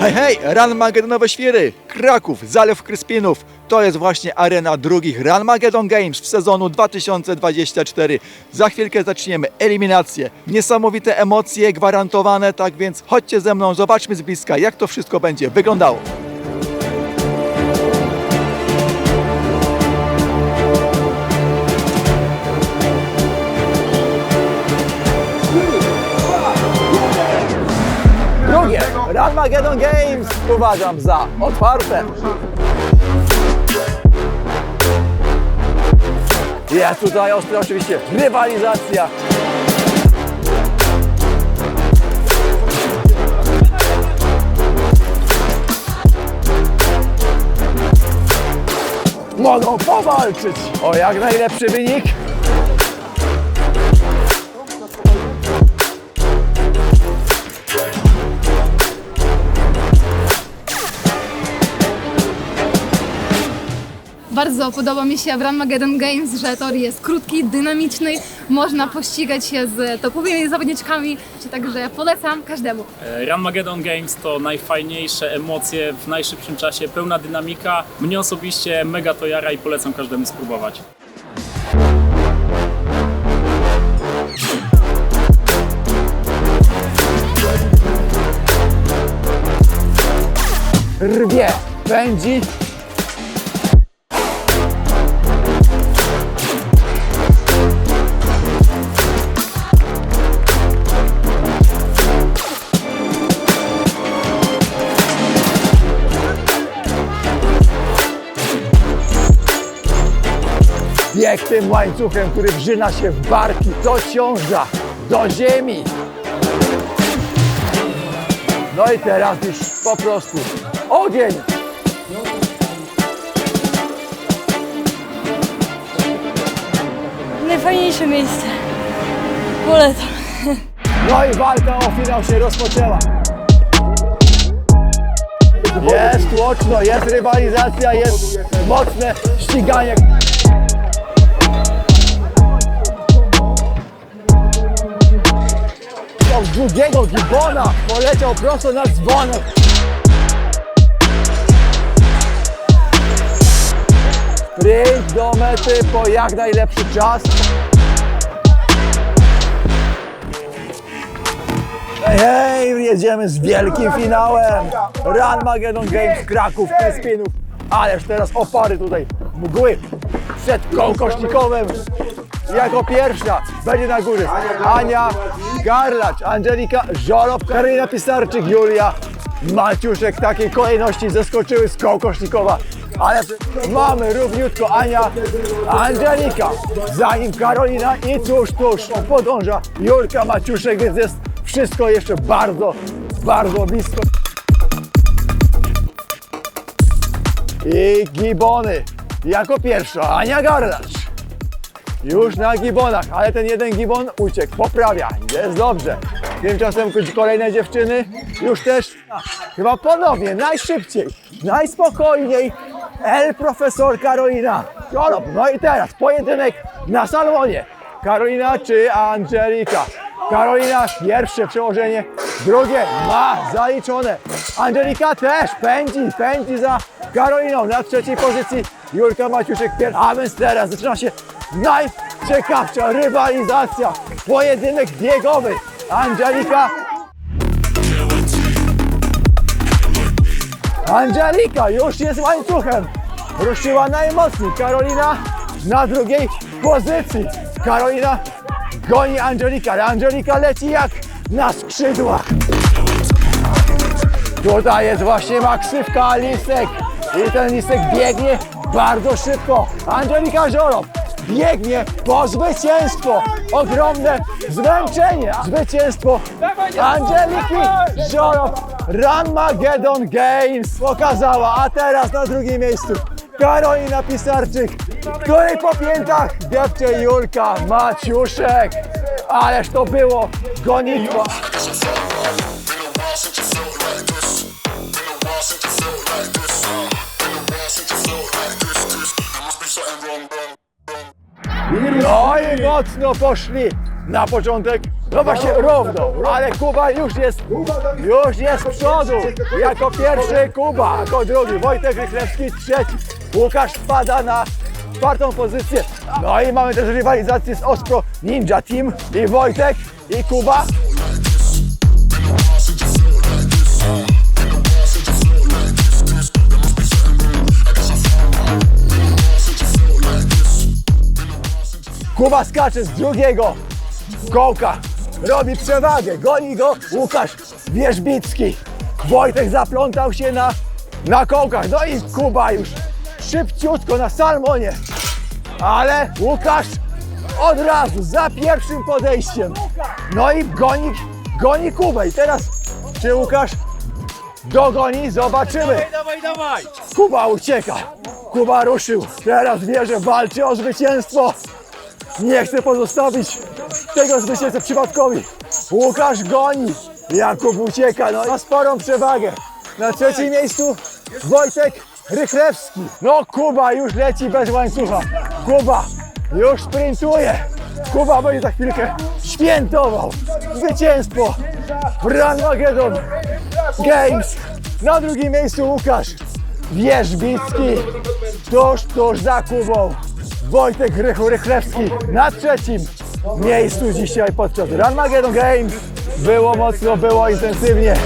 Hej, hej, Ranmagedonowe Świry, Kraków, Zalew Kryspinów. To jest właśnie arena drugich Ranmagedon Games w sezonu 2024. Za chwilkę zaczniemy eliminację. Niesamowite emocje gwarantowane, tak więc chodźcie ze mną, zobaczmy z bliska, jak to wszystko będzie wyglądało. Ranmageddon Games uważam za otwarte. Jest tutaj ostra oczywiście rywalizacja. Mogą powalczyć o jak najlepszy wynik. Bardzo podoba mi się w Ranmageddon Games, że tor jest krótki, dynamiczny, można pościgać się z topowymi zawodniczkami, także polecam każdemu. Ranmageddon Games to najfajniejsze emocje w najszybszym czasie, pełna dynamika. Mnie osobiście mega to jara i polecam każdemu spróbować. Rwie, pędzi. Bieg tym łańcuchem, który wrzyna się w barki, dociąża do ziemi. No i teraz już po prostu ogień. Najfajniejsze miejsce. Polecam. No i walka o finał się rozpoczęła. Jest tłoczno, jest rywalizacja, jest mocne ściganie. Drugiego gibona poleciał prosto na dzwonek. Sprint do mety po jak najlepszy czas. Hej, jedziemy z wielkim finałem. Ranmageddon Games Kraków, Kryspinów. Ależ teraz opary tutaj mgły przed kołkosznikowym. Jako pierwsza będzie na górze Ania Garlacz, Angelika Żorob, Karolina Pisarczyk, Julia Maciuszek. W takiej kolejności zeskoczyły z kołkosznikowa. Ale mamy równiutko Ania, Angelika, zanim Karolina i tuż, tuż podąża Julka Maciuszek, więc jest wszystko jeszcze bardzo, bardzo blisko. I gibony. Jako pierwsza Ania Garlacz. Już na gibonach, ale ten jeden gibon uciekł, poprawia, jest dobrze. Tymczasem kolejne dziewczyny już też, chyba ponownie, najszybciej, najspokojniej, El Profesor Karolina. Jolop, no i teraz pojedynek na salonie. Karolina czy Angelika? Karolina pierwsze przełożenie, drugie ma zaliczone. Angelika też pędzi, pędzi za Karoliną na trzeciej pozycji. Julka Maciuszek pierwsza, a więc teraz zaczyna się najciekawsza rywalizacja, pojedynek biegowy. Angelika Angelika już jest łańcuchem. Ruszyła najmocniej. Karolina na drugiej pozycji. Karolina goni Angelika, ale Angelika leci jak na skrzydłach. Tutaj jest właśnie maksywka Lisek. I ten Lisek biegnie bardzo szybko. Angelika Żorob biegnie po zwycięstwo. Ogromne zmęczenie. Zwycięstwo Angeliki Żorob. Ranmageddon Games pokazała, a teraz na drugim miejscu Karolina Pisarczyk, której po piętach depcze Julka Maciuszek. Ależ to było gonitwa. Mocno poszli. Na początek No właśnie równo, ale Kuba już jest, już jest z przodu. Jako pierwszy Kuba, jako drugi Wojtek Rychlewski, trzeci. Łukasz wpada na czwartą pozycję. No i mamy też rywalizację z Ospro Ninja Team i Wojtek i Kuba. Kuba skacze z drugiego kołka. Robi przewagę. Goni go Łukasz Wierzbicki. Wojtek zaplątał się na, na kołkach. No i Kuba już szybciutko na salmonie. Ale Łukasz od razu za pierwszym podejściem. No i goni, goni Kubę. I teraz czy Łukasz dogoni? Zobaczymy. Dawaj, dawaj! Kuba ucieka. Kuba ruszył. Teraz wie, że walczy o zwycięstwo. Nie pozostawić tego zwycięstwa przypadkowi. Łukasz goni. Jakub ucieka. No ma sporą przewagę. Na trzecim miejscu Wojtek Rychlewski. No Kuba już leci bez łańcucha. Kuba już sprintuje. Kuba będzie za chwilkę świętował zwycięstwo w Ranmagedon Games. Na drugim miejscu Łukasz Wierzbicki. Tuż, tuż za Kubą. Wojtek Rychu Rychlewski na trzecim miejscu dzisiaj podczas Ranmagedon Games. Było mocno, było intensywnie.